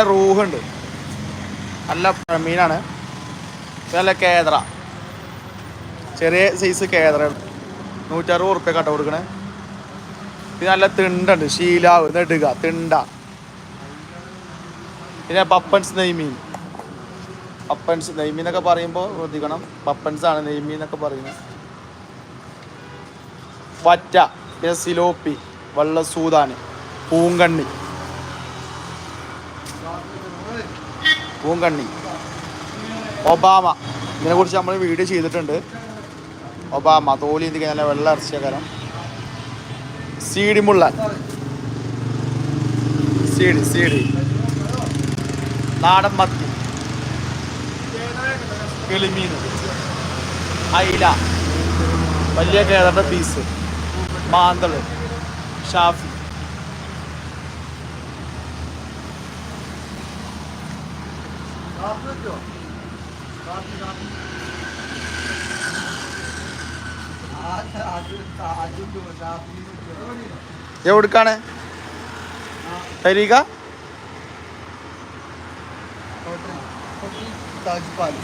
റൂഹുണ്ട്. നല്ല മീനാണ്. നല്ല കേദ്ര ചെറിയ സൈസ് കേദ്ര നൂറ്ററുപത് ഉറുപ്പ്യ കട്ട കൊടുക്കണേ. ഇത് നല്ല തിണ്ടുണ്ട്. ശീലാവ്. നെടുക തിണ്ട. പിന്നെ പപ്പൻസ് നെയ്മീൻ. പപ്പൻസ്. നെയ്മീൻ എന്നൊക്കെ പറയുമ്പോൾ ശ്രദ്ധിക്കണം. പപ്പൻസ് ആണ് നെയ്മീൻ എന്നൊക്കെ പറയുന്നത്. വറ്റ. പിന്നെ സിലോപ്പി. വള്ളസൂതാന് പൂങ്കണ്ണി. പൂങ്കണ്ണി. ഒബാമ. ഇതിനെ കുറിച്ച് നമ്മൾ വീഡിയോ ചെയ്തിട്ടുണ്ട്. ഒബാമ തോലി എന്തൊക്കെ നല്ല വെള്ള ഇറച്ചിയകരം സീഡിമുള്ളൻ സീഡി സീഡി നാടൻ മത്തി. കിളിമീൻ അയില. വലിയ Kerala piece മാന്തൾ. Shafi. Tatlı diyor. Tatlı tatlı. ये उड़कान है पहली का ताजपाल